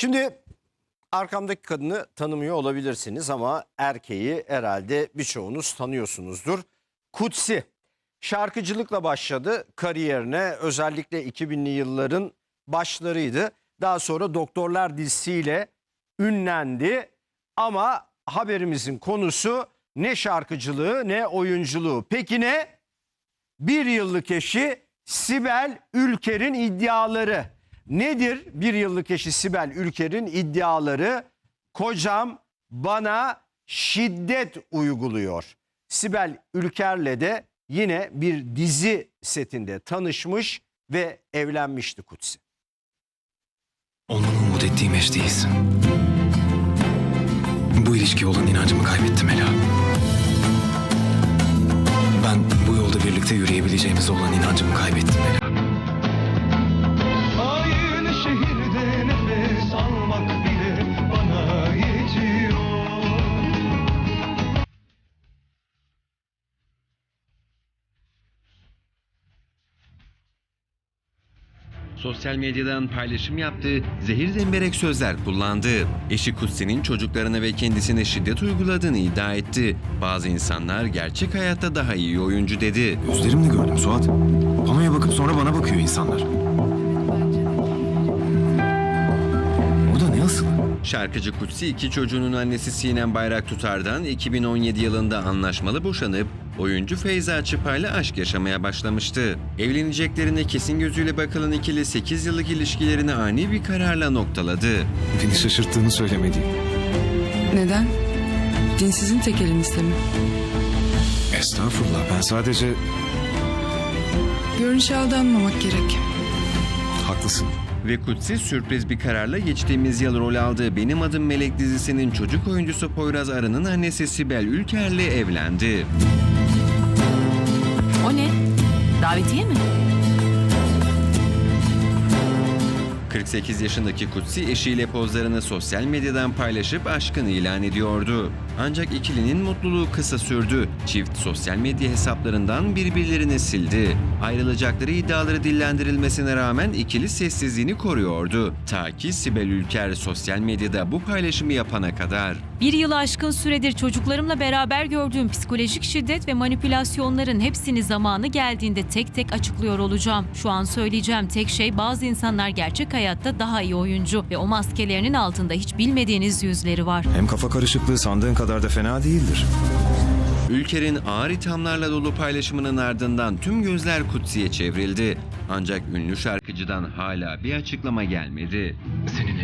Şimdi arkamdaki kadını tanımıyor olabilirsiniz ama erkeği herhalde birçoğunuz tanıyorsunuzdur. Kutsi şarkıcılıkla başladı kariyerine özellikle 2000'li yılların başlarıydı. Daha sonra Doktorlar dizisiyle ünlendi ama haberimizin konusu ne şarkıcılığı ne oyunculuğu. Peki ne? Bir yıllık eşi Sibel Ülker'in iddiaları. Nedir bir yıllık eşi Sibel Ülker'in iddiaları? Kocam bana şiddet uyguluyor. Sibel Ülker'le de yine bir dizi setinde tanışmış ve evlenmişti Kutsi. Olmanı umut ettiğim eş değilsin. Bu ilişkiye olan inancımı kaybettim Ela. Ben bu yolda birlikte yürüyebileceğimize olan inancımı kaybettim Ela. Sosyal medyadan paylaşım yaptığı zehir zemberek sözler kullandı. Eşi Kutsi'nin çocuklarına ve kendisine şiddet uyguladığını iddia etti. Bazı insanlar gerçek hayatta daha iyi oyuncu dedi. Gözlerimle gördüm Suat. Panoya bakıp sonra bana bakıyor insanlar. Burada ne asılı? Şarkıcı Kutsi iki çocuğunun annesi Sinem Bayrak Tutar'dan 2017 yılında anlaşmalı boşanıp oyuncu Feyza Çıpay'la aşk yaşamaya başlamıştı. Evleneceklerine kesin gözüyle bakılan ikili 8 yıllık ilişkilerini ani bir kararla noktaladı. Beni şaşırttığını söylemediğim. Neden? Din sizin tek elinizde mi? Estağfurullah ben sadece Görünüşe aldanmamak gerek. haklısın. Ve Kutsi sürpriz bir kararla geçtiğimiz yıl rol aldığı Benim Adım Melek dizisinin çocuk oyuncusu Poyraz Arı'nın annesi Sibel Ülker'le evlendi. O ne? Davetiye mi? 48 yaşındaki Kutsi eşiyle pozlarını sosyal medyadan paylaşıp aşkını ilan ediyordu. Ancak ikilinin mutluluğu kısa sürdü. Çift sosyal medya hesaplarından birbirlerini sildi. Ayrılacakları iddiaları dillendirilmesine rağmen ikili sessizliğini koruyordu. Ta ki Sibel Ülker sosyal medyada bu paylaşımı yapana kadar. Bir yılı aşkın süredir çocuklarımla beraber gördüğüm psikolojik şiddet ve manipülasyonların hepsini zamanı geldiğinde tek tek açıklıyor olacağım. Şu an söyleyeceğim tek şey bazı insanlar gerçek hayatta daha iyi oyuncu ve o maskelerinin altında hiç bilmediğiniz yüzleri var. Hem kafa karışıklığı sandığın kadar da fena değildir. Ülker'in ağır ithamlarla dolu paylaşımının ardından tüm gözler Kutsi'ye çevrildi. Ancak ünlü şarkıcıdan hala bir açıklama gelmedi. Seninle